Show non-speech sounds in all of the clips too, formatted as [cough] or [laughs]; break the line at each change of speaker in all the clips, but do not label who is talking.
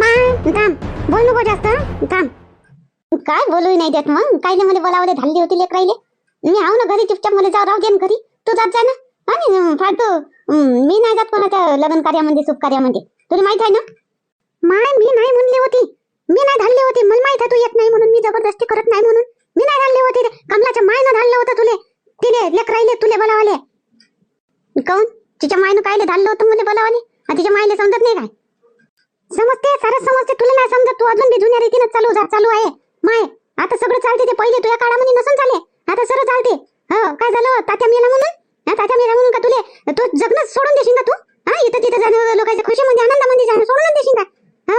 माय थांब बोल नको जास्त थांब काय बोलू नाही देत मग. काय मला बोलावले धाडली होती लेकराईले. मी आहो ना घरी चुपचाप मला जाऊ राहू दे घरी. तू जात जा ना. आणि फालतू. मी नाही जात कोणाच्या लग्न कार्यामध्ये शुभ कार्यामध्ये तुला माहीत आहे ना? माय मी नाही म्हणली होती. मी नाही धाडली होती. मला माहीत आहे तू येत नाही म्हणून. मी जबरदस्ती करत नाही म्हणून. मी नाही धाडली होती रे. कमलाच्या मायनं धाडलं होतं तुले. तिले लेकराईले तुले बोलावाले. काऊन तिच्या मायनं कायले धाडलं होतं मला बोलावाले? तिच्या मायले समजत नाही काय? समजते सारं समजते. तुला नाही समजत तू अजून बी जुन्या रीतीनं चालू जा चालू आहे. माय आता सगळं चालते ते पहिले तुझ्या काळामध्ये नसून चाले आता सरळ चालते. हो काय झालं? तात्या मेला म्हणून? हा, तात्या मेला म्हणून का तुले? तू जगणं सोडून देशील का तू? हा इथं तिथं जाणं लोकांच्या खुशीमध्ये आनंदामध्ये जाणं सोडून देशील का हा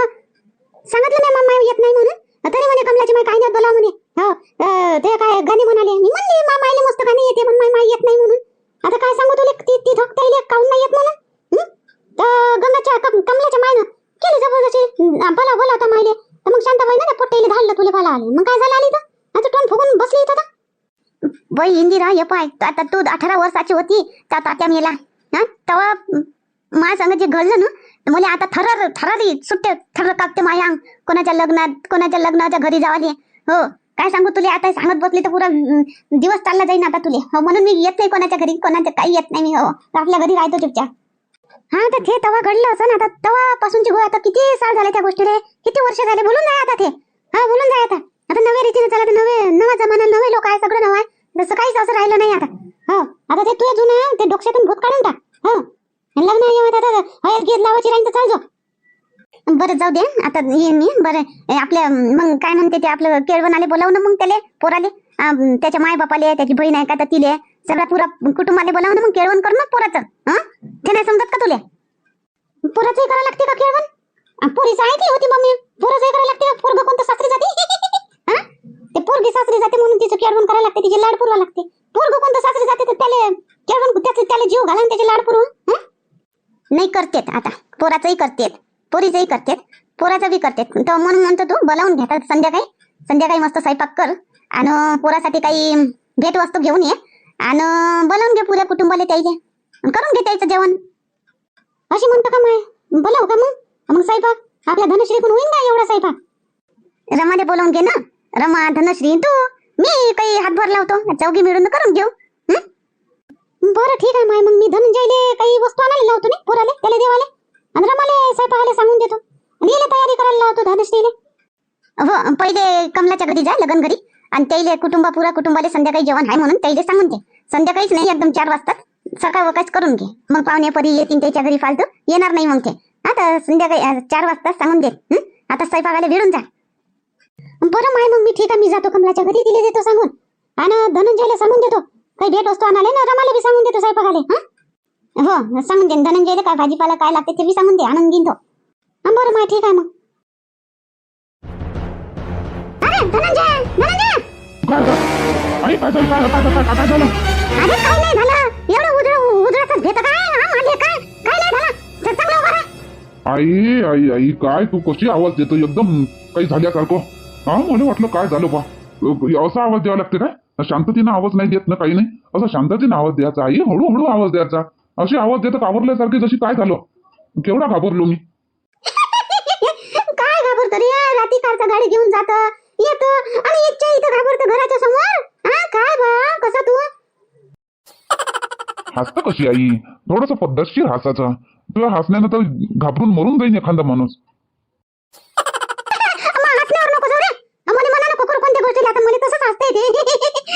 सांगितलं नाही मामा येत नाही म्हणून? तरी म्हणे कमलाची माय काय नाही बोला म्हणे. हो अं, ते काय गाणे म्हणाले? मी म्हणले मामा मायले मस्त गाणे येते पण माय माय येत नाही म्हणून आता काय सांगू तुले ती ती धकताईले काऊन नाही येत म्हणून हं? तर गंगाच्या कम- कमलाच्या मायनं केली दांपाला बोला होता माहिले तर मग शांताबाई ना त्या पोट्टाईले धाडलं तुले बोला आले मग काय झालं आली तर आता तोंड फुगून बसली इथं बाई इंदिरा हे पाय. आता तू अठरा वर्षाची होती त्या तात्या मेला. हा? तेव्हा माझ्या संग जे घडलं ना तर मला आता थरार थरारी सुट्टे थर कापते माया अंग. कोणाच्या लग्नात कोणाच्या लग्नाच्या घरी जावाले. हो काय सांगू तुले? आता सांगत बसले तर पुरा दिवस चालला जाईन आता तुले. हो म्हणून मी येत नाही कोणाच्या घरी. कोणाच्या काही येत नाही मी. हो आपल्या घरी राहतो चुपचाप. हा तर ते तवा घडलं असं ना आता तवापासूनची गो आता किती साल झाले त्या गोष्टीले? किती वर्ष झाले? बोलून जाय आता ते हा बोलून जाय आता. आता नव्या रीतीने चालत नवे नवा जमाना नवे लोक आहे सगळं नवं आहे. जसं काहीच असं राहिलं नाही आता. हो आता ते तू जुनं आहे, ते डोक्यातून भूत काढून टाक. हो. लग्न येऊन आता हळद घेत लावायची राहील तर चाल जो. बरं जाऊ दे आता येईन मी बरं. आपल्या मग काय म्हणते ते आपलं केळवणाले बोलावू ना मग त्याले पोराले. त्याच्या माय बापाले त्याची बहीण आहे का तर तिले. सगळ्या पुरा कुटुंबाले ना मग केळवण करू ना पोराचं हा? ते नाही समजत का तुले? पोराचंही करावं लागते का खेळवण? अं, पोरीचं ऐकली होती मम्मी. पोराचंही करावं लागते का? पोरग कोणतं सासरी जाते? हा [laughs] ते पोरगी सासरी जाते म्हणून तिचं खेळवण करायला लागते तिची लाड पुरवा लागते. पोरग कोणतं सासरी जाते तर त्याला केळवण त्याचे त्याला जीव घाला त्याची लाड पुरवा नाही करतेत आता. पोराचंही करतेत. पोरीचंही करतेत. पोराचं बी करतेत. तर म्हणून म्हणतो तू बोलावून घेतात संध्याकाळी संध्याकाळी मस्त स्वयंपाक कर. आणि पोरासाठी काही भेट वस्तू घेऊन ये. आणि बोलावून घे पुऱ्या कुटुंबाला त्याईले. आणि करून घे त्याचं जेवण. अशी म्हणतो का माय? बोलाव का मग? मग स्वयंपाक आपल्या कोण होईन का एवढा स्वयंपाक रमाने बोलावून घे ना. रमा धनश्री तू मी काही हातभार लावतो. चौघी मिळून करून घेऊ. बर बरं ठीक आहे माय. मग मी धनंजयले काही वस्तू आणायला लावतो नाही पुराले त्याला देवाले? आणि रमाले स्वयंपाकाले सांगून देतो. आणि याला तयारी करायला लावतो धनश्रीले. हो पहिले कमलाच्या घरी जा लगन घरी. आणि त्याला कुटुंबा पुरा कुटुंबाले संध्याकाळी जेवण आहे म्हणून त्याला सांगून दे. संध्याकाळीच नाही एकदम चार वाजता सकाळ वकाच करून घे. मग पाहुणे परी येतील त्याच्या घरी फालतू. येणार नाही मग ते. आता संध्याकाळी चार वाजता सांगून दे. आता स्वयंपाकाला भिडून जा. बरं माय मग मी ठीक आहे मी जातो. कमलाच्या घरी तिला देतो सांगून. आणि धनंजयला सांगून देतो. काही भेट वस्तू आणाले ना रमाला बी सांगून देतो स्वयंपाकाले. हा? हो सांगून दे. धनंजयला काय भाजीपाला काय लागते ते बी सांगून दे. आणून घेईन तो. बरं माय ठीक आहे मग. धनंजय! धनंजय!
काय झालं? आई काय झालं काय काय काय काय झालं
अरे काय नाही झालं? एवढं उजळ उजळाच भेट काय? हा मागे काय? काय नाही झालं? चल, चांगलं उभा राहा.
आई आई आई काय? तू कशी आवाज देतो एकदम काही झाल्यासारखं हा मला वाटलं काय झालं बा. असा आवाज द्यावा लागते काय? शांततेनं आवाज नाही देत ना काही नाही. असं शांततेनं आवाज द्यायचा. आई हळूहळू आवाज द्यायचा. असे आवाज देतात घाबरल्यासारखे जशी काय झालं? केवढा घाबरलो मी.
काय घाबरतो रे? रात्री कारचा गाडी घेऊन जात येतो आणि इच्छा इथं घाबरतो घराच्या समोर? हा काय बा कसा तू?
हसतं कशी आई? थोडस पद्धतशीर हसायचं. तुला हसण्यानं तर घाबरून मरून जाईन एखादा माणूस.
मग हसण्यावर नको जाऊ रे. मला मना नको करू कोणत्या गोष्टीला. आता मला तसंच हसता येते.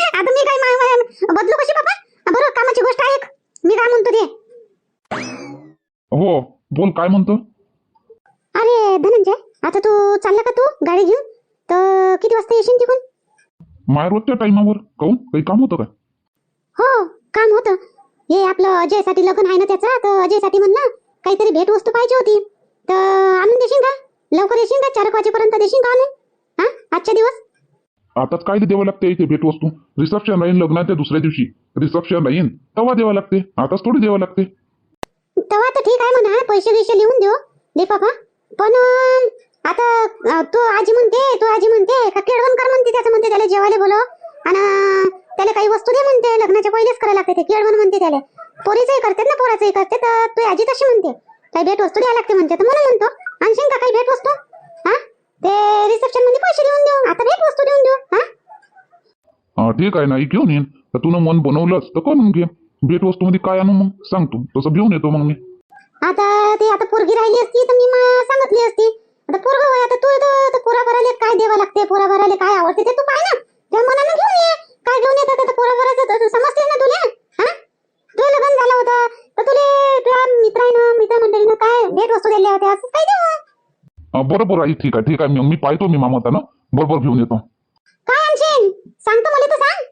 [laughs] आता मी काय बदलू कशी बाबा? कामाची गोष्ट आहे एक. मी काय म्हणतो ते?
हो बोल काय म्हणतो?
अरे धनंजय आता तू चालला का तू? गाडी घेऊन? तर किती वाजता येशील तिकडून?
माय रोजच्या टाइमावर काहून? काही काम होतं काय
हो काम होतं. हे आपलं अजयसाठी लग्न आहे ना त्याचं तर अजयसाठी म्हणलं काहीतरी भेट वस्तू पाहिजे होती. तर आणून देशील का? लवकर येशील का? चार वाजेपर्यंत देशील का? आणून हा? आजच्या दिवस?
आताच काय द्यावं लागते इथे भेटवस्तू? रिसेप्शन राहीन लग्नाच्या दुसऱ्या दिवशी. रिसेप्शन राहीन तेव्हा द्यावं लागते. आताच थोडी द्यावं लागते.
तेव्हा तर ठीक आहे म्हणा पैसे गिसे लिहून देऊ दे पण आता तू आजी म्हणते तू आजी म्हणते का केळवण कर म्हणते त्याचं म्हणते त्याला जेवायला बोलो आणि त्याला काही वस्तू दे म्हणते लग्नाच्या पहिलेच करायला लागते ते केळवण म्हणते त्याला. पोरीचंही करते ना पोराचंही करते तर तू आजी तशी म्हणते. काही भेट वस्तू द्यायला लागते म्हणते. तर मला म्हणतो आणशील का काही भेट वस्तू हा? ते रिसेप्शनमध्ये पैसे देऊन देऊ आता भेट वस्तू देऊन देऊ हा?
ठीक आहे ना घेऊन येईन. तर मन बनवलंच तर करून घे. भेट वस्तू मध्ये काय आणू मग? सांगतो तसं घेऊन येतो मग मी.
आता ते आता पोरगी राहिली असती तर मी सांगितली असती. आता पोरग होय आता तू तर पोरा भराले काय द्यावं लागते पोरा भराले काय आवडते ते तू पाय ना. मनानं घेऊन ये काय घेऊन येतात आता पोरा भरायचं समजते ना तुला हा? तुझं लग्न झालं होतं तर तुले तुझ्या मित्रानं मित्रमंडळीनं काय भेट वस्तू दिल्या होत्या असं काय देऊ
बरोबर आई ठीक आहे ठीक आहे. मी पाहतो मी मामाताना बरोबर घेऊन येतो.
काय आणशील? सांगतो मला तर सांग.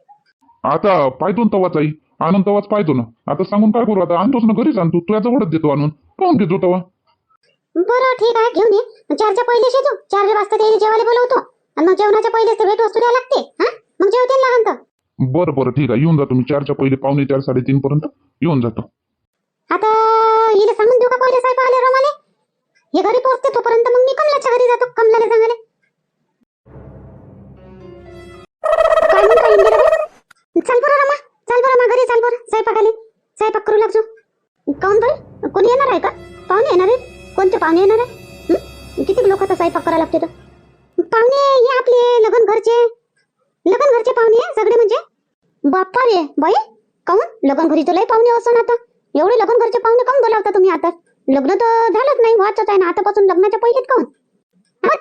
आता पाहतो ना तवाच आई. आनंद तवाच पाहतो ना. आता सांगून काय करू? आता आणतोच ना घरीच आणतो तुझ्या जवळच देतो आणून. काऊन घेतो तवा.
बरं ठीक आहे घेऊन ये. चारच्या पहिले येतो चार वाजता ते जेवायला बोलवतो. आणि मग जेवणाच्या पहिले ते भेट वस्तू द्यायला लागते हा? मग जेवते लहान तर.
बरं बरं ठीक आहे. येऊन जातो मी चारच्या पहिले पावणे चार साडेतीन पर्यंत येऊन जातो
आता हिला सांगून देऊ का पहिले साहेब आले रमाले? हे घरी पोहोचते तोपर्यंत मग मी कमलाच्या घरी जातो कमलाला सांगाले काय म्हणता? चल बरं रमा चल बरं रमा घरी चल बरं. स्वयंपाक आले स्वयंपाक करू लागतो काऊन बाई? कोणी येणार आहे का? पाहुणे येणार आहे कोणते पाहुणे येणार आहे? किती लोक आता स्वयंपाक करायला लागते तर? पाहुणे हे आपले लग्न घरचे. लग्न घरचे पाहुणे सगळे म्हणजे? बाप्पा रे बाई काऊन लग्न घरी तर लय पाहुणे असं आता. एवढे लग्न घरचे पाहुणे काऊन बोलावता तुम्ही आता? लग्न तर झालंच नाही व्हायचंच आहे ना. आतापासून लग्नाच्या पहिलेच काऊन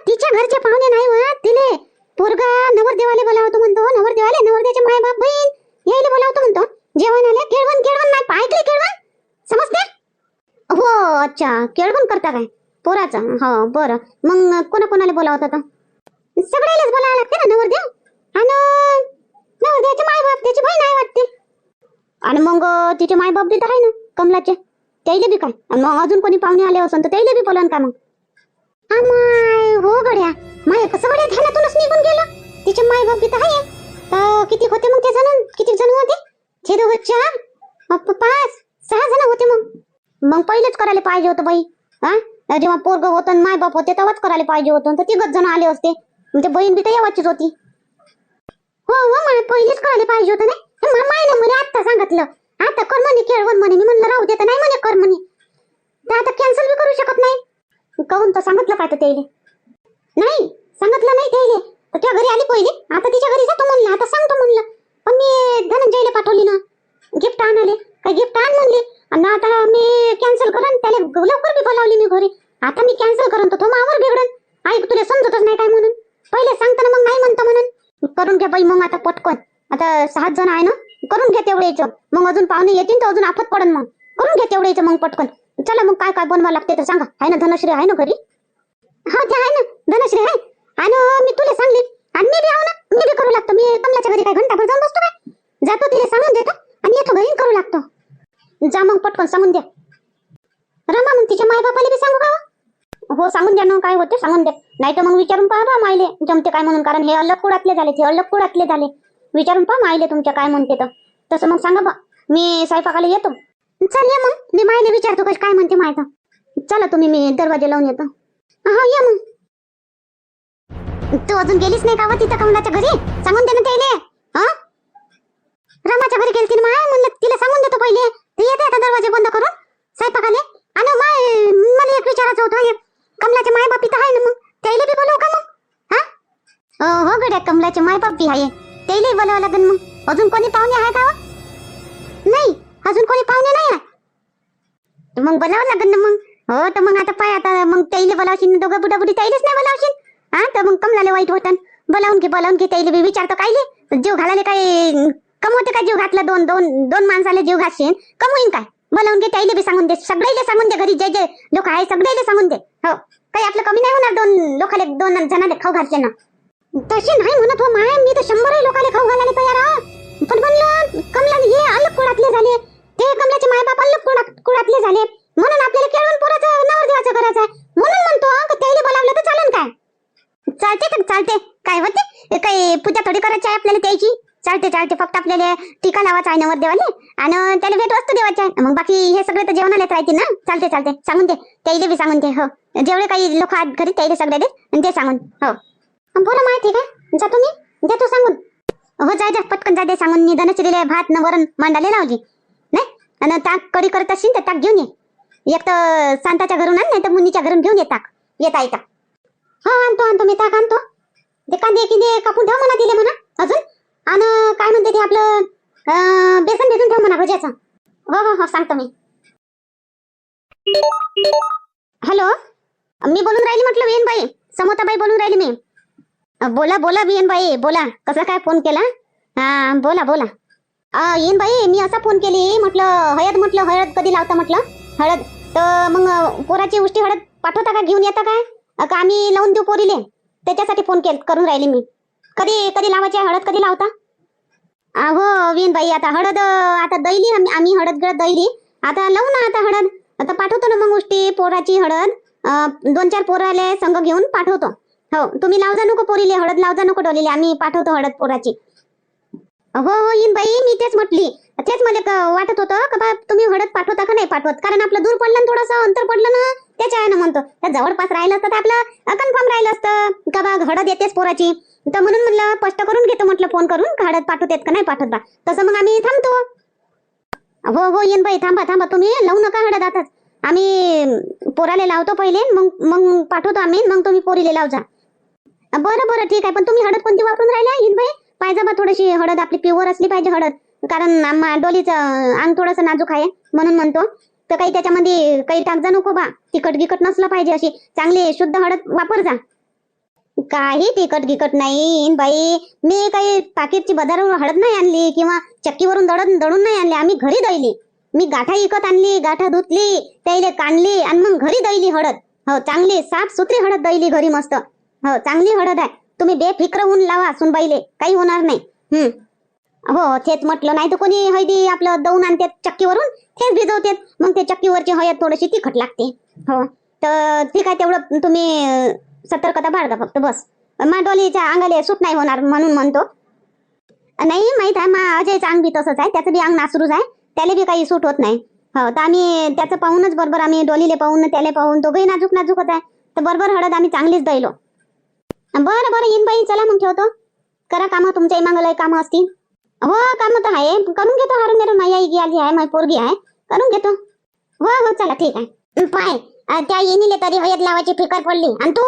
तिच्या घरचे पाहुणे नाही वा तिले पोरगा नवरदेवाले बोलावतो म्हणतो नवरदेवाले नवरदेवाचे माय बाप बहीण यायला बोलावतो म्हणतो. जेवण आले केळवण केळवण नाही पायकले केळवण समजते? हो अच्छा. केळवण करता काय? पोराचा? हो बरं. मग कोणा कोणाला बोलावत आता? सगळ्यालाच बोलावं लागते ना नवरदेव? आणि नवरदेवाचे माय त्याची बहीण आहे वाटते. आणि मग तिचे मायबाप बी तर आहे ना कमलाचे. त्याईले बी काय? आणि मग अजून कोणी पाहुणे आले असन तर त्याईले बी बोलन का मग? माय हो गड्या. माय कसं गड्या ध्यानातूनच निघून गेलं. तिचे माय बाप बी तर आहे. किती होते मग ते जण किती जण होते? ते दोघं चार पाच सहा जण होते मग. मग पहिलेच करायला पाहिजे होतं बाई. हा? जेव्हा पोरग होतं माय बाप होते तेव्हाच करायला पाहिजे होतं. तर तिघच जण आले असते. म्हणजे बहीण बी तर होती. हो हो मला पहिलेच करायला पाहिजे होतं नाही हे म्हणे आता सांगितलं. आता कर म्हणे खेळवण म्हणे. मी म्हणलं राहू देत नाही म्हणे कर म्हणे. तर आता कॅन्सल बी करू शकत नाही. कहून तर सांगितलं काय तर त्याले नाही सांगितलं नाही त्याले तर त्या घरी आली पहिले. आता तिच्या घरी जातो म्हणलं. आता सांगतो म्हणलं. पण मी धनंजयला पाठवली ना. गिफ्ट आणाले काय गिफ्ट आण म्हणली. आणि आता मी कॅन्सल करन त्याला लवकर बी बोलावली मी घरी. आता मी कॅन्सल करन तो तो मावर बिघडन ऐक तुला समजतच नाही काय म्हणून. पहिले सांगताना मग नाही म्हणतो म्हणून. करून घे बाई मग आता पटकन. आता सहा जण आहे ना करून घे तेवढ्याचं मग अजून पाहुणे येतील तर अजून आफत पडन मग. करून घे तेवढ्याचं मग पटकन. चला मग काय काय बनवा लागते तर सांगा. आहे ना धनश्री आहे ना घरी? हा ते आहे ना. धनश्री आहे. आणि मी तुला सांगली. आणि मी बी आहो ना मी बी करू लागतो. मी कमलाच्या घरी काय घंटाभर जाऊन बसतो काय? जातो तिला सांगून देतो. आणि येतो घरी करू लागतो. जा मग पटकन सांगून द्या रमा मग तिच्या माय बापाला बी सांगू का हो? हो? सांगून द्या ना काय होते सांगून द्या नाही तर मग विचारून पहा बा मायले जमते काय म्हणून. कारण हे अलग कुडातले झाले ते अलग कुडातले झाले. विचारून पहा मायले तुमच्या काय म्हणते तर. तसं मग सांगा बा. मी स्वयंपाकाला येतो. चल या मग. मी मायले विचारतो कशी काय म्हणते माय चला तुम्ही मी दरवाजे लावून येतो. हा या मग. तू अजून गेलीस नाही का हो तिथं कमलाच्या घरी? सांगून दे ना त्याले. हा? रमाच्या घरी गेलती ना माय? म्हणलं तिला सांगून देतो पहिले. ते येते आता दरवाजे बंद करून स्वयंपाकाले. आणि माय मला एक विचारायचं होतं एक कमलाचे माय बापी तर आहे ना मग? त्याला बी बोलवू का मग? हा? अं, हो गड्या कमलाचे माय बाप बी आहे. त्याला बोलावं लागेल मग. अजून कोणी पाहुणे आहे? का? नाही अजून कोणी पाहुणे नाही आहे मग बोलावं लागेल ना मग. हो तर मग आता पाय आता मग त्याला बोलावशील दोघं बुडा बुडी त्यालाच नाही बोलावशील हा तर मग कमलाले वाईट होतं. बोलावून घे बोलावून घे त्याला बी विचारतो कायले. जीव घालायला काय कमवते काय जीव घातला दोन दोन दोन माणसाला जीव घातशील कमवीन काय? बोलावून घे त्याईले बी सांगून दे सगळ्याला सांगून दे घरी जे जे लोक आहे सगळ्याला सांगून दे. हो. काही आपलं कमी नाही होणार दोन लोकाले दोन जणाले खाऊ घालचे ना तशी नाही म्हणत हो माय मी तर शंभरही लोकाले खाऊ घालायला तयार आहे. पण म्हणलं कमला हे अलग कुळातले झाले. ते कमलाचे माय बाप अलग कुळा- कुळातले झाले. म्हणून आपल्याला केळवण पोराचं नवरदेवाचं करायचं आहे. म्हणून म्हणतो का त्याला बोलावलं तर चालेल काय? चालते तर चालते. काय होते? हे काही पूजा थोडी करायची आहे आपल्याला त्याची? चालते चालते. फक्त आपल्याला टीका लावायचा आहे नवरदेवाले आणि त्याला भेट वस्तू द्यावायची आहे. मग बाकी हे सगळे तर जेवणालाच राहतील ना. चालते चालते. सांगून दे. त्याईले बी सांगून दे. हो. जेवढे काही लोक आहेत घरी त्याईले सगळे दे ते सांगून. हो. बोला माहिती का जातो मी देतो सांगून. हो जाय जा. पटकन जा दे सांगून. निधन दिले भात न वरण मांडाले लावली. नाही? आणि ताक कडी करत असशील तर ताक घेऊन ये. एक तर सांताच्या घरून आण नाही तर मुनीच्या घरून घेऊन ये ताक. येता येता हा हो, आणतो आणतो. मी ताक आणतो. ते कांदे किंदे कापून ठेव म्हणा दिले म्हणा. अजून? आणि काय म्हणते ते आपलं बेसन भेटून ठेव म्हणा भज्याचं. हो हो हो सांगतो मी. हॅलो? मी बोलून राहिली म्हटलं विहीन बाई समोताबाई बोलून राहिली मी. बोला बोला विहीन बाई बोला. कसा काय फोन केला? हा बोला बोला. येन बाई मी असा फोन केली म्हटलं हळद म्हटलं हळद कधी लावता म्हटलं? हळद. तर मग पोराची उष्टी हळद पाठवता का घेऊन येता काय? का आम्ही लावून देऊ पोरीले? त्याच्यासाठी फोन केल करून राहिली मी. कधी कधी लावायची हळद कधी लावता? अहो विन बाई आता हळद आता दैली आम्ही आम्ही हळद गिळत दैली आता लावू ना आता हळद. आता पाठवतो ना मग उष्टी पोराची हळद. दोन चार पोराले संघ घेऊन पाठवतो. हो तुम्ही लावजा नको पोरीले हळद लावजा नको डोलीले. आम्ही पाठवतो हळद पोराची. हो हो इन बाई मी तेच म्हटली. तेच मला वाटत होतं का बा तुम्ही हळद पाठवता का नाही पाठवत? कारण आपलं दूर पडलं ना थोडंसं अंतर पडलं ना त्याच्या आहे ना म्हणतो. जवळपास राहिलं असतं तर आपलं कन्फर्म राहिलं असतं. का बा हळद येतेच पोराची. तर म्हणून म्हटलं स्पष्ट करून घेतो म्हटलं फोन करून. हळद पाठवतेत का नाही पाठवत बा. तसं मग आम्ही थांबतो. हो हो येन बाई थांबा थांबा. तुम्ही लावू नका हळद आताच आम्ही पोराले लावतो पहिले मग मग पाठवतो आम्ही मग तुम्ही पोरीले लावजा बरं बरं ठीक आहे. पण तुम्ही हळद कोणती वापरून राहिल्या? येन बाई. पाहिजे बा थोडीशी हळद आपली प्युअर असली पाहिजे हळद कारण आम्हा डोलीचं अंग थोडंसं नाजूक आहे म्हणून म्हणतो. तर काही त्याच्यामध्ये काही टाकजा नको बा. तिखट गिकट नसलं पाहिजे अशी. चांगली शुद्ध हळद वापर जा. काही तिखट गिकट नाही. बाई मी काही पाकिटची बाजारावरून हळद नाही आणली किंवा चक्कीवरून दळत दळून नाही आणली. आम्ही घरी दैली मी गाठा इकत आणली गाठा धुतली त्याइले काढली आणि मग घरी दैली हळद. हो चांगली साफ सुथरी हळद दैली घरी मस्त. हो चांगली हळद आहे. तुम्ही बेफिक्र होऊन लावा सुनबाईले. काही होणार नाही. हम्म. हो तेच म्हटलं. नाही तर कोणी हळदी आपलं दळून आणते चक्कीवरून तेच भिजवते. मग ते चक्कीवरची हळद थोडीशी तिखट लागते. हो तर ठीक आहे तेवढं तुम्ही सतर्कता बाळगा फक्त बस. मा डोलीच्या अंगाले सूट नाही होणार म्हणून म्हणतो. नाही माहीत आहे मा अजयचं अंग बी तसंच आहे त्याचं बी अंग नासरूच आहे त्याला बी काही सूट होत नाही. हो तर आम्ही त्याचं पाहूनच बरोबर आम्ही डोलीले पाहून त्याला पाहून दोघंही नाजूक नाजूक होत आहे. तर बरोबर हळद आम्ही चांगलीच दैलो बरं बरं येईन बाई चला मग ठेवतो. करा कामं तुमच्या इमांगलय कामं असतील. हो कामं तर आहे करून घेतो हारून मेरून माझी आई आली आहे माझी पोरगी आहे करून घेतो. हो हो चला ठीक आहे. पाय. अं, त्या येणीले तरी हयत लावायची फिकर पडली. आणि तू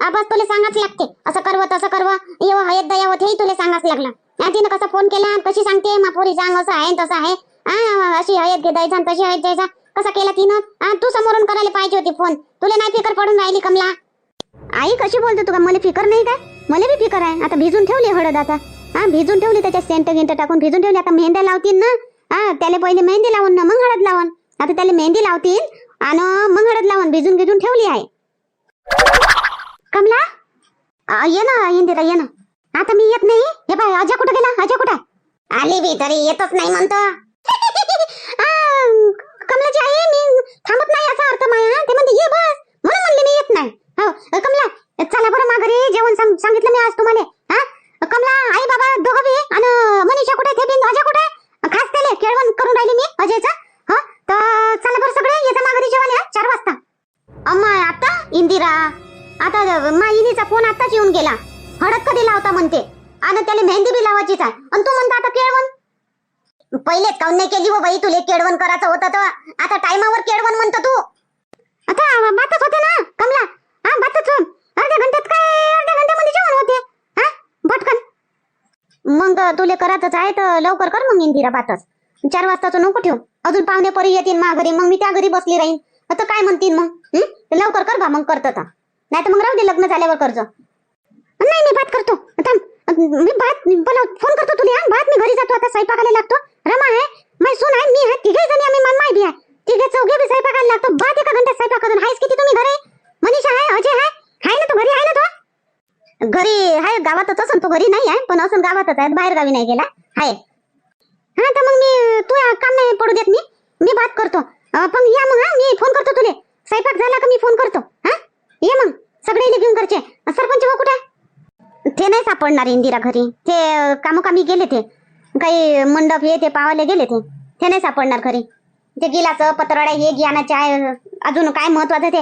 आबास तुला सांगाच लागते. असं करव तसं करव. येव हयत दयावत हेही तुला सांगाच लागलं. आणि तिनं कसं फोन केला कशी सांगते मा सांग असं आहे तसं आहे. अशी हयत घे आणि तशी हयत द्यायचा कसा केला तिनं? अं, तू समोरून करायला पाहिजे होती फोन. तुला नाही फिकर पडून राहिली कमला. आई कशी बोलते तुका मला फिकर नाही काय? मला बी फिकर आहे. आता भिजून ठेवली हळद आता. हा भिजून ठेवली त्याच्यात सेंट गिंट टाकून भिजून ठेवली. आता मेहंद्या लावतील ना? हा त्याला पहिले मेहंदी लावून ना मग हळद लावून. आता त्याला मेहंदी लावतील आणि मग हळद लावून भिजून भिजून ठेवली आहे. कमला? ये ना इंदिरा ये ना. आता मी येत नाही. हे बाय अजय कुठं गेला? अजय कुठं? आली बी तरी येतच नाही म्हणतो. [laughs] कमलाची आई मी थांबत नाही असा अर्थ माया निघून गेला. हळद कधी लावता म्हणते. आणि त्याला मेहंदी बी लावायचीच आहे. आणि तू म्हणता आता केळवण? पहिलेच काऊन नाही केली हो बाई तुले केळवण करायचं होतं तर. आता टायमावर केळवण म्हणतो तू. आता बातच होते ना कमला. हा बातच अर्ध्या घंट्यात काय? अर्ध्या घंट्यामध्ये जेवण होते. हा भटकन मग तुले करायचंच आहे तर लवकर कर मग इंदिरा बातच. चार वाजताचं नको ठेव. अजून पाहुणे परी येतील मा घरी. मग मी त्या घरी बसली राहीन. आता काय म्हणतील मग? लवकर कर बा मग करत नाही तर मग राहू दे लग्न झाल्यावर कर्ज. मी बात करतो. थांब. मी बात बोला फोन करतो तुला आणि बात मी घरी जातो आता स्वयंपाकाला लागतो. रमा आहे मै सून आहे मी आहे तिघे जणी आम्ही मन आहे. तिघे चौघे बी स्वयंपाकाला लागतो. बात एका घंटा स्वयंपाक करून. आहेस किती तुम्ही घरी? मनीषा आहे अजय आहे. आहे ना तो घरी आहे ना तो? घरी आहे गावातच असन तो घरी नाही आहे पण असून गावातच आहे बाहेर गावी नाही गेला. आहे हा तर मग मी तू काम नाही पडू देत मी. मी बात करतो. पण या मग हा. मी फोन करतो तुले. स्वयंपाक झाला का मी फोन करतो? हा? ये मग. सगळे घेऊन करचे सरपंच हो कुठे? आहे? ते नाही सापडणार इंदिरा घरी. ते कामोकामी गेले ते. काही मंडप हे ते पावाले गेले ते. ते नाही सापडणार घरी. ते गिलाचं पत्रडा हे घ्याना आहे अजून काय महत्वाचं ते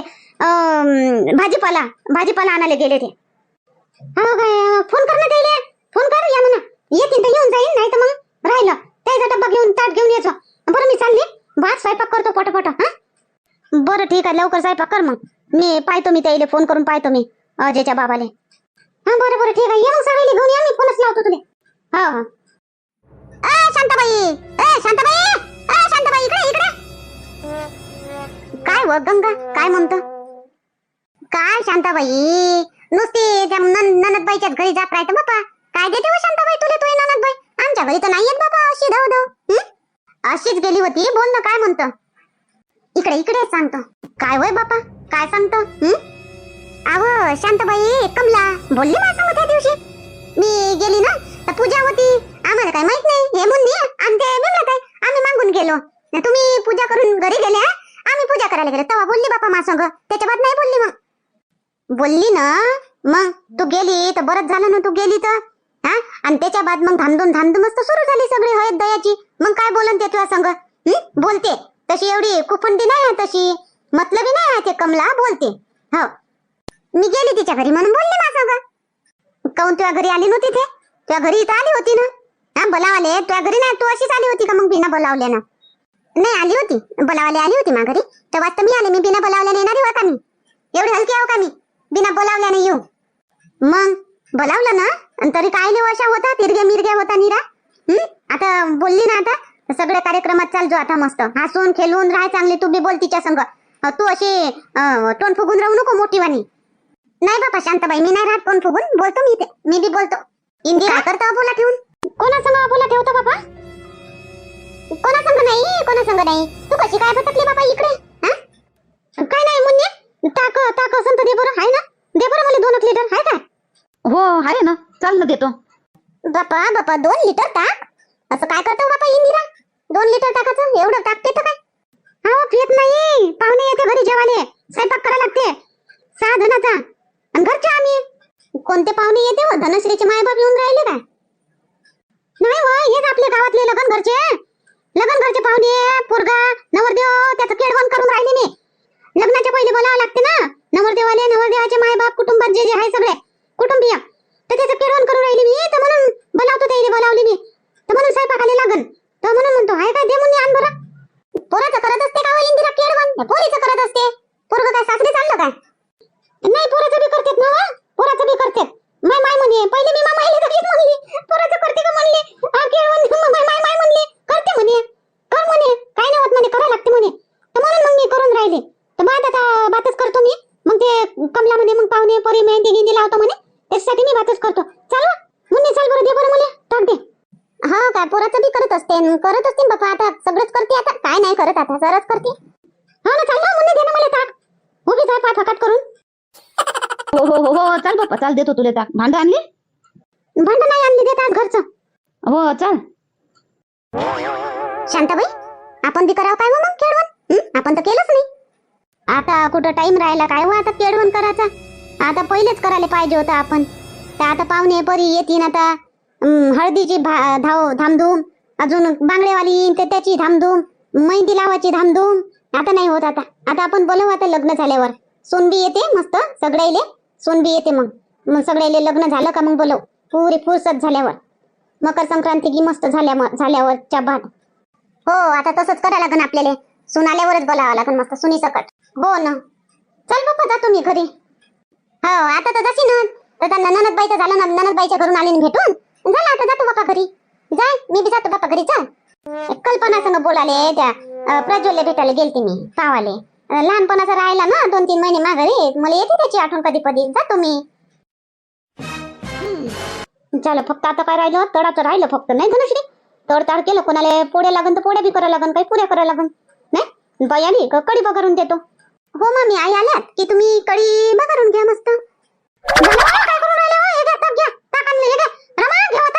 भाजीपाला भाजीपाला आणायला गेले ते. हो काय फोन कर ना त्याला. फोन कर या म्हणा. येतील तर येऊन जाईन नाही तर मग राहिलं. त्याचा डब्बा घेऊन ताट घेऊन यायचो. बरं मी चालली. भात स्वयंपाक करतो पटपट हा? बरं ठीक आहे. लवकर स्वयंपाक कर मग. मी पाहतो मी त्याला फोन करून पाहतो मी अजयच्या बाबाले. हा बरं बरं ठीक आहे. ये मग सगळे घेऊन या मी फोनच लावतो तुले. हो, हो. हा हा. शांताबाई! ए शांताबाई! ए शांताबाई इकडे इकडे. काय व गंगा? काय म्हणतो? काय शांताबाई? नुसती त्या ननदबाईच्याच घरी जात राहते बापा. काय देते व शांताबाई तुला तुझी ननदबाई? आमच्या घरी तर नाही येत बाबा अशी धाव धाव अशीच गेली होती बोल ना काय म्हणतो? इकडे इकडे सांगतो. काय वय बापा? काय सांगतो? हम्म अहो शांताबाई कमला बोलली माझ्या त्या दिवशी? मी गेली ना तर पूजा होती. आम्हाला काय माहीत नाही. हे मुन्नी आणि ते आहे आम्ही मागून गेलो. तुम्ही पूजा करून घरी गेले हा? आम्ही पूजा करायला गेलो. तेव्हा बोलली बापा मा संग. त्याच्या बाद नाही बोलली मग. बोलली ना? मग तू गेली तर बरंच झालं ना तू गेली तर. हा? आणि त्याच्या बाद मग धामधूम धामधूमच तर सुरू झाली सगळी हयत दयाची मग काय बोलन ते तुला संग? बोलते. तशी एवढी कुफंडी नाही आहे तशी. मतलबी नाही आहे ते कमला. बोलते. हो. मी गेली तिच्या घरी म्हणून बोलली माझं काऊन तुझ्या घरी आली नव्हती ते? तुझ्या घरी इथं आली होती ना? हा बोलावाले तुझ्या घरी नाही तू अशीच आली होती का मग बिना बोलावल्यानं? नाही आली होती. बोलावाले आली होती माघारी. तेव्हा तर मी आले मी बिना बोलावल्याने येणार हो का मी? एवढी हलकी आहो का मी? बिना बोलावल्याने येऊ. मग बोलावलं ना? तरी काय लय वर्षा होता? तिरगे मिरगे होता निरा? हं? आता बोलली ना आता? सगळ्या कार्यक्रमात चाल जो आता मस्त. हसून खेळून राहाय चांगली तू बी बोल तिच्या संग. तू अशी तोंड फुगून राहू नको मोठी वाणी नाही बाबा शांताबाई मी नाही राहत तोंड फुगून. बोलतो मी ते मी बी बोलतो. इंदिरा करतो बोला ठेवून. कोणा संग बोला ठेवतो बाबा कोणा संग नाही कोणा संग नाही. तू कशी काय भटकली बाबा इकडे? हा? काय नाही मुन्ने? टाक टाक असं तर दे बरं. आहे ना? दे बरं मला दोन लिटर. आहे काय
हो आहे ना. चाल ना देतो.
बापा बापा दोन लिटर टाक. असं काय करतो बापा इंदिरा? दोन लिटर टाकायचं? एवढं टाकते तर काय? हा पित नाही पाहुणे येते घरी जेवाले स्वयंपाक करायला लागते. सहा जणाचा आणि घरचे आम्ही. कोणते पाहुणे येते व धनश्रीचे मायबाप येऊन राहिले काय? नाही व हेच आपल्या गावातले लगन घरचे. लगन घरचे पाहुणे पोरगा नवरदेव त्याचं केडवण करून राहिले मी. लग्नाच्या पहिले बोलावं लागते ना. नवरदेवाले नवरदेवाचे मायबाप कुटुंबात जे जे आहे सगळे कुटुंबीय. तर त्याचं केडवण करून राहिली मी. तर म्हणून बोलावतो त्याला बोलावली मी. तर म्हणून स्वयंपाकाला लागन. तर म्हणून म्हणतो हाय काय दे म्हणून आण बरं. पोराचं करत असते का हो, इंदिरा? केडवण पोरीचं करत असते. पोरग काय सासरी चाललं काय? नाही पोराचं बी करतात ना पोराचं बी करतात. माय माय म्हणे पहिले मी मामाईले तशीच म्हणली पोराचं करते का म्हणले? हा माय माय माय म्हणले करते म्हणे. कर म्हणे. काय नाही होत म्हणे करा लागते म्हणे. तर म्हणून मग मी करून राहिले. तर बात आता बातच करतो मी. मग ते कमला म्हणे मग पाहुणे पोरी मेहंदी गिंदी लावतो म्हणे. त्याच्यासाठी मी बातच करतो. चाल वा. मुन्नी चाल बरं दे बरं मला. टाक दे. हा काय पोराचं बी करत असते. करत असते बापा. आता सगळंच करते आता. काय नाही करत आता. सरच करते. हा ना चाल ना मुन्नी दे ना मला ताक उभीच आहे पाय फकाट करून
हो हो हो हो चाल बाप्पा चाल देतो तुला ताक भांडं आणली?
भांडण नाही आणली देत आज घरचं.
हो चाल.
शांताबाई आपण बी करावं काय हो मग हं? आपण तर केलंच नाही. आता कुठं टाइम राहिला काय हो आता केडवण करायचा? आता पहिलेच करायला पाहिजे होतं आपण. तर आता पाहुणे परी येतील आता. हळदीची भा- धाव धामधूम. अजून बांगडेवाली येईन तर त्याची धामधूम. मेहंदी लावायची धामधूम. आता नाही होत आता. आता आपण बोलवू आता लग्न झाल्यावर. सोनबी येते मस्त सगळ्याले सोनबी येते मग. मग सगळ्याले लग्न झालं का मग बोलव. पुरी फुरसत झाल्यावर. मकर संक्रांती की मस्त झाल्या झाल्यावरच्या बाद हो आता तसंच करायला लागन आपल्याला. सून आल्यावरच बोलावं लागन मस्त सुनी सकट. हो ना. चल बाप्पा जातो मी घरी. हो आता तर जाशी ना तर त्यांना ननदबाईचं झालं ना ननदबाईच्या घरून आली भेटून. झालं आता जातो बाप्पा घरी. जाय मी बी जातो बाप्पा घरी चल. कल्पना संग बोलाले त्या अं, प्रज्वलला भेटायला गेलते मी पावाले. लहानपणाचा राहिला ना दोन तीन महिने माघारी मला येते त्याची आठवण कधी कधी. जातो मी झालं फक्त आता काय राहिलं? तडाचं राहिलं फक्त नाही धनुश्री तडताड केलं कोणाला पोळ्या लागन तर पोळ्या बी करावं लागन काही पुऱ्या करायला लागन नाही? बाई कडी कढी बघारून देतो. हो मी आई आल्यात की तुम्ही कढी बघारून घ्या मस्त. काय करून हो?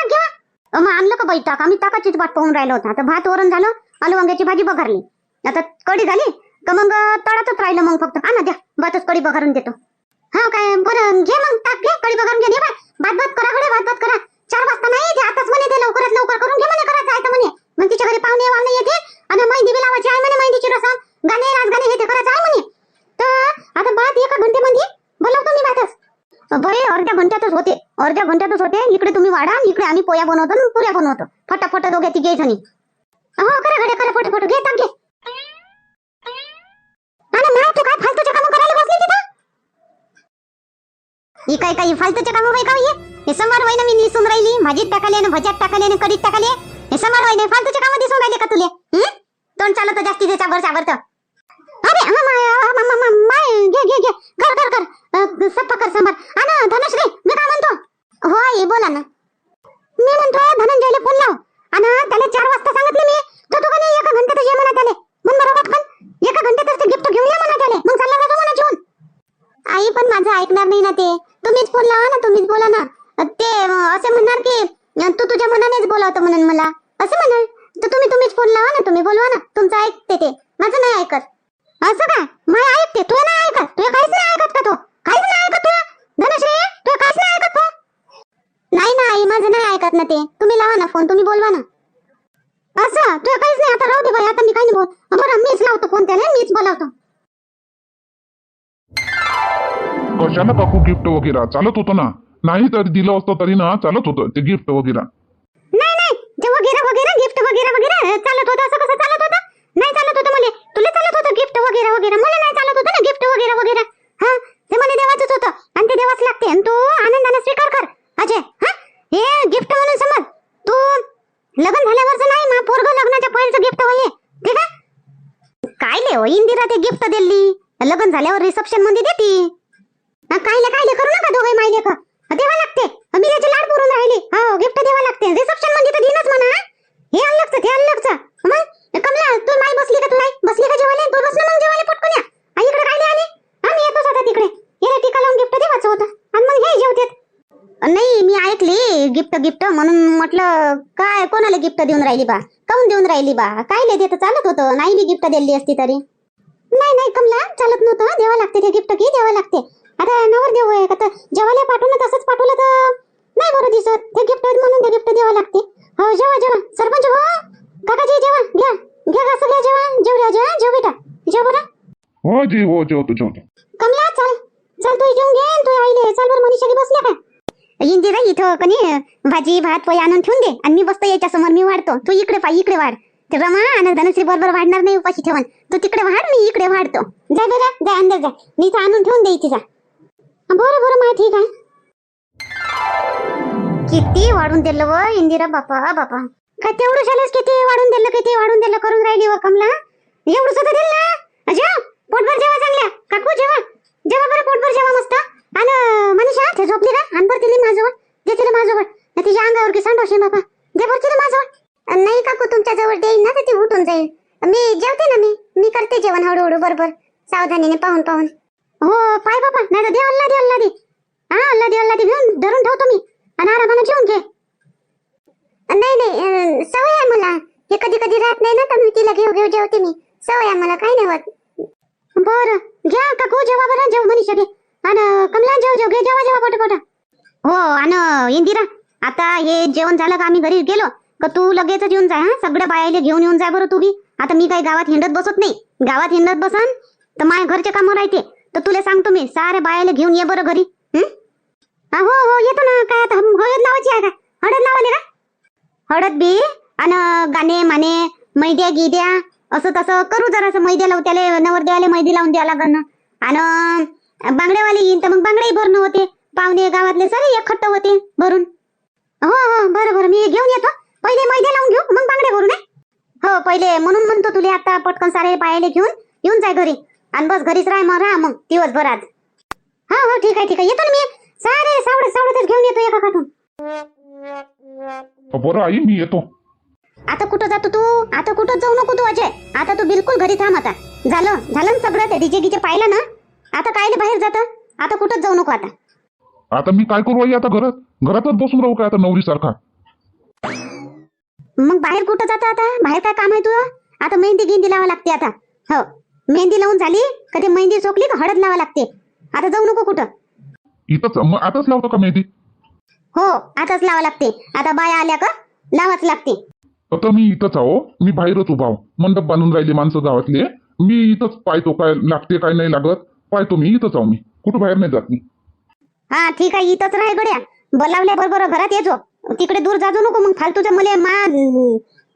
घ्या, आणलं, मग आणलं का बाई ताक? आम्ही ताकाचीच वाट पाहून राहिलो होता. आता भात वरण झालं आलू वांग्याची भाजी बघारली आता कढी झाली तर मग तळातच राहिलं मग फक्त. आणा द्या. भातच कडी बघारून देतो. हा काय बरं घे मग ताक घे. कडी बघारून घे बाय. भात भात करा कडे भात भात करा. चार वाजता नाही येते आताच म्हणे ते लवकरात लवकर करून घे म्हणे करायचं आहे तर म्हणे. मग तिच्या घरी पाहुणे वाहणे येते आणि मेहंदी बी लावायची आहे म्हणे मेहंदीची रसम. गाणे राज गाणे हे ते करायचं आहे म्हणे. तर आता भात एका घंटेमध्ये बोलवतो मी भातच. बरे अर्ध्या घंट्यातच होते. अर्ध्या घंट्यातच होते. इकडे तुम्ही वाढा इकडे आम्ही पोया बनवतो पुऱ्या बनवतो. फटाफट दोघे तिघे जणी. हो करा घड्या करा फटाफट. घे ताक घे. तू काय फालतूचे काम करायला बसली तिथं? ही काय फालतूचे काम बाई का हे? समोर वय मी निसून राहिली भाजीत टाकाले आणि भज्यात टाकाले आणि कढीत टाकाले. हे समोर वहिनी फालतूचे काम दिसून राहिले का तुले? तोंड चालत जास्ती त्याच्या वर चावरत अरे हा, माय, माय घे घे घे. कर कर कर सप्पा कर सांभाळ आणि धनश्री मी काय म्हणतो हो आई बोला ना मी म्हणतो धनंजयला फोन लाव आणि त्याला चार वाजता सांगितले मी तो तो का नाही एका घंट्यात ये म्हणा त्याले मग बरोबर पण एका घंट्यातच ते गिफ्ट घेऊन ये म्हणा त्याले मग चालला जातो म्हणा जेवण आई पण माझं ऐकणार नाही ना ते तुम्हीच फोन लावा ना तुम्हीच बोला ना ते अं, असे म्हणणार की अं, तू तुझ्या मनानेच बोलावतो म्हणून मला असं म्हणाल तर तुम्ही तुम्हीच फोन लावा ना तुम्ही बोलवा ना तुमचं ऐकते ते माझं नाही ऐकत असं काय मला ऐकते तुला नाही ऐकत तुला काहीच नाही ऐकत का तो काहीच नाही ऐकत तुला धनश्री तुला काहीच नाही ऐकत तो नाही ना आई माझं नाही ऐकत ना ते तुम्ही लावा ना फोन तुम्ही बोलवा ना असं तुला काहीच नाही आता राहू दे बाई आता मी काही नाही बोल बरं मीच लावतो फोन त्याला मीच बोलावतो
कशाला काकू गिफ्ट वगैरे. चालत होतं ना. नाही तरी दिलं असतं तरी ना चालत होतं. ते गिफ्ट वगैरे.
नाही नाही. ते वगैरे वगैरे गिफ्ट वगैरे वगैरे चालत होतं. असं कसं चालत होतं? नाही चालत होतं मला तुला चालत होतं गिफ्ट वगैरे वगैरे? मला नाही चालत होतं ना गिफ्ट वगैरे वगैरे. हा? ते मला देवाचंच होतं. आणि ते देवाच लागते. आणि तू आनंदाने स्वीकार कर. अजय हा? हे गिफ्ट म्हणून समज. तू लग्न झाल्यावरच नाही मा पोरग लग्नाच्या पहिलंच गिफ्ट होय ठीक आहे? काय ले हो इंदिरा ते गिफ्ट दिली लग्न झाल्यावर रिसेप्शनमध्ये देती हा, कायले कायले करू नका दोघे मायले का देवा लागते मी त्याची लाड पुरून राहिली हो गिफ्ट देवा लागते रिसेप्शनमध्ये तर दिनच म्हणा हे अलगच ते अलगच मग कमला तू माई बसली का तू आई बसली का जेवायला तू बस ना मग जेवायला पटकन या आई इकडे कायले आली आम्ही येतोच आता तिकडे हे टिका लावून गिफ्ट देवाचं होतं आणि मग हे जेवतेत नाही मी ऐकली गिफ्ट गिफ्ट म्हणून म्हटलं काय कोणाला गिफ्ट देऊन राहिली बा. काऊन देऊन राहिली बा? काय देत? चालत होतं. नाही मी गिफ्ट दिली असती तरी. नाही नाही कमला चालत नव्हतं. देवा लागते ते गिफ्ट की? द्यावं लागते. आता नवर देऊ आहे का? तर जेवायला पाठवलं तसंच पाठवलं तर. नाही बरं दिसत. ते गिफ्ट म्हणून ते गिफ्ट द्यावं लागते. हो जेवा जेवा. सरपंच हो. काकाजी जेवा. घ्या. घ्या का सगळ्या जेवा. जेवल्या जेवा जेव बेटा. जेव बरं.
हो जी हो जेवतो जेवतो
कमला चल चल तू जेवून घे तू आईले चल बरं मनीषा बसल्या का इंदिरा इथं कनी भाजी भात पोळी आणून ठेवून दे. आणि मी बसतो याच्या समोर मी वाढतो. तू इकडे पाय इकडे वाढ. ते रमा आणि धनुश्री बरोबर वाढणार नाही उपाशी ठेवून. तू तिकडे वाढ मी इकडे वाढतो. जा बरं जा अंदर जा. मी इथं आणून ठेवून दे इथे जा. बरं बरं मा ठीक आहे. किती वाढून दिलं व इंदिरा बापा बापा. काय तेवढं झालंच किती वाढून दिलं किती वाढून दिलं करून राहिली व कमला? एवढं सुद्धा दिलं ना? जेव पोटभर जेवा चांगल्या. काकू जेवा. जेवा बरं पोटभर जेवा मस्त. आणि मनीषा झोपली का? आण बरं तिला माझं दे तिला माझं तिच्या अंगावर की सांडोशी बाबा. दे बरं तिला माझं नाही काकू तुमच्या जवळ देईन ना तर ती उठून जाईल. मी जेवते ना मी. मी करते जेवण हळूहळू बरोबर. सावधानीने पाहून पाहून. हो पाय बाबा. नाही तर दे अल्ला दे अल्ला दे. हा अल्ला दे अल्ला दे. घेऊन धरून ठेवतो मी. आणि आरामानं जेवून घे. नाही नाही सवय आहे मला. हे कधी कधी राहत नाही ना तर मी तिला घेऊ घेऊ जेवते मी. सवय आहे मला काही नाही होत. बरं. घ्या काकू जेवा बरं. जेव मनीषा घे. आणि कमला जेव जेव. घे जेवा जेवा पटपट हो आणि इंदिरा आता हे जेवण झालं का आम्ही घरी गेलो का तू लगेच येऊन जाय हा? सगळ्या बायाले घेऊन येऊन जाय बरं तू बी. आता मी काही गावात हिंडत बसत नाही. गावात हिंडत बसन तर माझ्या घरचे कामं राहते. तर तुला सांगतो मी सारे बायाले घेऊन ये बरं घरी हा, हो हो येतो ना काय आता हो, हळद लावायची आहे का? हळद लावाले का? हळद बी आणि गाणे माने मैद्या गिद्या असं तसं करू जरासं मैद्या लावू त्याला नवरदेवाले मैदी लावून द्या लागन. आणि बांगड्यावाले येईन तर मग बांगडेही भरणं होते. पाहुणे गावातले सगळे एकखट्ट होते भरून. हो हो बरं बरं मी घेऊन येतो. पहिले मैदे लावून घेऊ मग बांगडे भरू नये हो पहिले म्हणून म्हणतो तुला आता पटकन सारे पायाले घेऊन येऊन जाय घरी. आणि बस घरीच राह मग राहा मग दिवसभर आज. हा हो ठीक आहे ठीक आहे. येतो ना मी. सारे सावडत सावडतच घेऊन येतो एका काठून
बरं आई मी येतो.
आता कुठं जातो तू? आता कुठं जाऊ नको तू अजय? आता तू बिलकुल घरी थांब आता. झालं झालं ना सगळं ते डीजे गिजे पाहिलं ना? आता कायले बाहेर जात? आता कुठंच जाऊ नको आता.
आता मी काय करू आई आता घरात? घरातच बसून राहू काय आता नवरी सारखा
मग बाहेर कुठं जातं आता? बाहेर काय काम आहे तुझं? आता मेहंदी गिंदी लावा लागते आता. हो. मेहंदी लावून झाली का ते मेहंदी चोकली का हळद लावा लागते. आता जाऊ नको कुठं?
इथंच मग आताच लावतो का मेहंदी?
हो आताच लावा लागते. आता बाया आल्या का लावाच लागते.
आता मी इथंच आहो मी बाहेरच उभा आहो. मंडप बांधून राहिले माणसं गावातले. मी इथंच पाहतो काय लागते काय नाही लागत. पाहतो मी इथंच आहो मी. कुठं बाहेर नाही जात मी.
हा ठीक आहे इथंच राह गड्या. बोलावल्या बरोबर घरात येतो तिकडे दूर जाजो नको मग फालतूच्या मले मा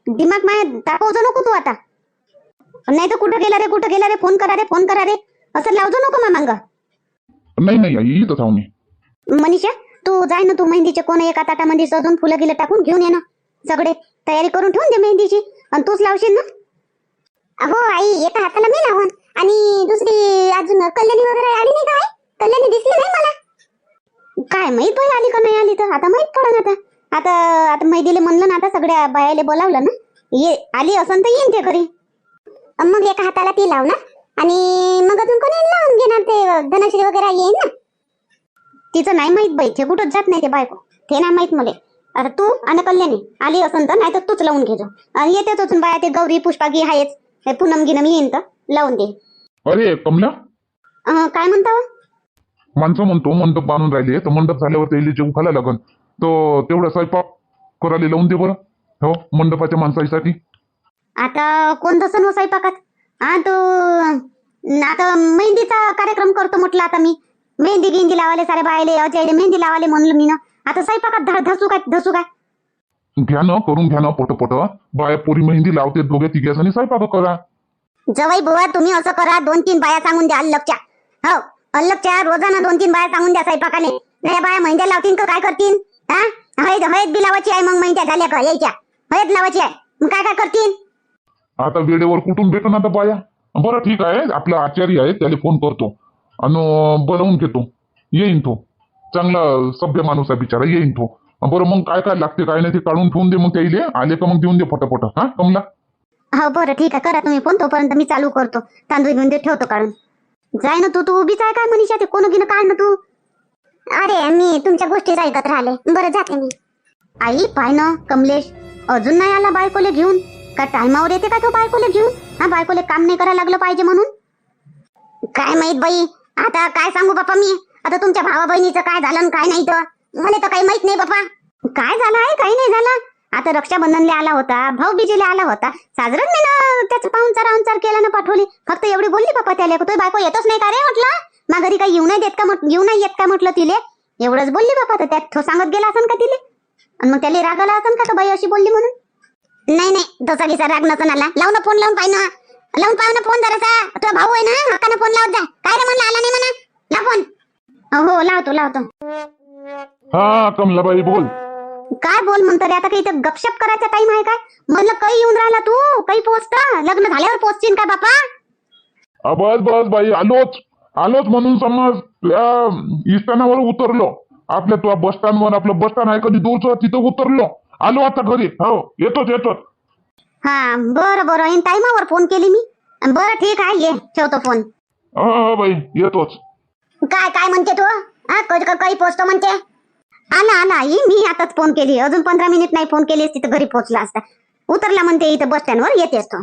दिमाग माया दाखवतो नको तू आता. नाही तर कुठं गेला रे कुठं गेला रे फोन करा रे फोन करा रे. असं लावजो नको मा मांग.
नाही नाही इथंच आहो मी.
मनीषा तू जाय ना तू मेहंदीचे कोण एका ताटामध्ये सजून फुलं गिलं टाकून घेऊन ये ना. सगळे तयारी करून ठेवून दे मेहंदीची. आणि तूच लावशील ना? हो आई एका हाताला मी लावून आणि दुसरी अजून कल्याणी वगैरे आली नाही काय कल्याणी दिसली नाही मला? काय माहीत बाई आली का नाही आली तर? आता माहीत पडन आता. आता आता मैदीले म्हणलं ना आता सगळ्या बायाले बोलावलं ना. ये आली असन तर येईन ते घरी. मग एका हाताला ती लावणार आणि मग अजून कोणी लावून घेणार ते धनश्री वगैरे येईन ना? तिचं नाही माहीत बाई ते कुठंच जात नाही ते बायको. ते नाही माहीत मले. आता तू आणि कल्याणी आली असन तर नाही तर तूच लावून घेजो. आणि येतेच अजून बाया ते गौरी पुष्पागी आहेच हे पूनम गिनम येईन तर लावून दे.
अरे कमल्या
अं, काय म्हणता हो?
माणसं म्हणतो मंडप बांधून राहिले. तर मंडप झाल्यावर त्याला जेव खायला लागन. तर तेवढा स्वयंपाक करायला लावून दे बरं. हो मंडपाच्या माणसासाठी
आता कोण तसं स्वयंपाकात? हा तो आता मेहंदीचा कार्यक्रम करतो म्हटलं आता मी. मेहंदी गिंदी लावाले सारे बायले अजय मेहंदी लावाले म्हणलं मी ना. आता स्वयंपाकात धसू काय धसू काय?
घ्या ना करून घ्या ना पोट पोट बाया पोरी मेहंदी लावते दोघे तिघे आणि स्वयंपाक करा.
जवाई बुवा तुम्ही असं करा दोन तीन बाया सांगून द्या अल्लगच्या हो. अल्लगच्या रोजाना दोन तीन बाया सांगून द्या स्वयंपाकाने. नाही बाया मेहंद्या लावतील का? काय करतील? हा? हळद हळद बी लावायची आहे मग मेहंद्या झाल्या का? यायच्या. हळद लावायची आहे. मग काय काय करतील?
आता वेळेवर कुठून भेटन आता बाया? बरं ठीक आहे. आपला आचार्य आहे त्याला फोन करतो. आणि बोलावून घेतो. येईन तो. चांगला सभ्य माणूस आहे बिचारा येईन तो. बरं मग काय काय लागते काय नाही ते काढून ठेवून दे मग त्याइले आले का मग देऊन दे फटाफट. हा कमला?
हो बरं ठीक आहे. करा तुम्ही फोन तोपर्यंत मी चालू करतो. तांदूळ घेऊन ते ठेवतो काढून. जाय ना तू तू उभीच आहे काय मनीषा ते कोण गिन काढ ना तू? अरे मी तुमच्या गोष्टीच ऐकत राहिले. बरं जाते मी. आई पाय ना कमलेश. अजून नाही आला बायकोले घेऊन? का टायमावर येते का तो बायकोले घेऊन? हा बायकोले काम नाही करायला लागलं पाहिजे म्हणून? काय माहीत बाई? आता काय सांगू बापा मी? आता तुमच्या भावा बहिणीचं काय झालं काय नाही तर? मला तर काही माहीत नाही बापा. काय झालं आहे? काही नाही झालं. आता रक्षाबंधनला आला होता भाऊबीजेला आला होता. साजरच मी ना त्याचा पाहुणचार अहुणचार केला ना पाठवली. फक्त एवढी बोलली बापा त्याला तो बायको येतच नाही का रे? म्हटलं. मग घरी काही येऊ नाही देत का येऊ नाही येत का? म्हटलं तिले. एवढंच बोलली बापा तर त्यात तो सांगत गेला असन का तिले? आणि मग त्याला राग आला असन का तो बाई अशी बोलली म्हणून? नाही नाही तसा गिसा राग नसून आला. लावून फोन लावून पाहिजे ना. लावून पाहू ना फोन जरासा. तुझा भाऊ आहे ना हक्कानं फोन लावत जा. काय रे म्हणलं आला नाही म्हणा. ला फोन. हो लावतो लावतो.
हा कमलाबाई बोल.
काय बोल म्हणतो रे? आता काही इथं गपशप करायचा टाइम आहे काय? म्हणलं काही येऊन राहिला तू? काही पोचत लग्न झाल्यावर पोचशील का बापा?
बस बस बाई आलोच. आलोच म्हणून समज त्या इस्टानावर उतरलो. आपल्या तुझ्या बस स्टँडवर आपलं बस स्टँड आहे कधी दूरचं तिथं उतरलो. आलो आता घरी. हो येतोच येतोच.
हा बरं बरं. इन टाइमावर फोन केली मी? बरं ठीक आहे ये ठेवतो फोन
हो हो बाई येतोच.
काय काय म्हणते तू? हा कधी काही पोचतो म्हणते? आला आला. आई मी आताच फोन केली. अजून पंधरा मिनिट नाही फोन केली असती तर घरी पोहोचला असता. उतरला म्हणते इथं बस स्टँडवर येतेस तो.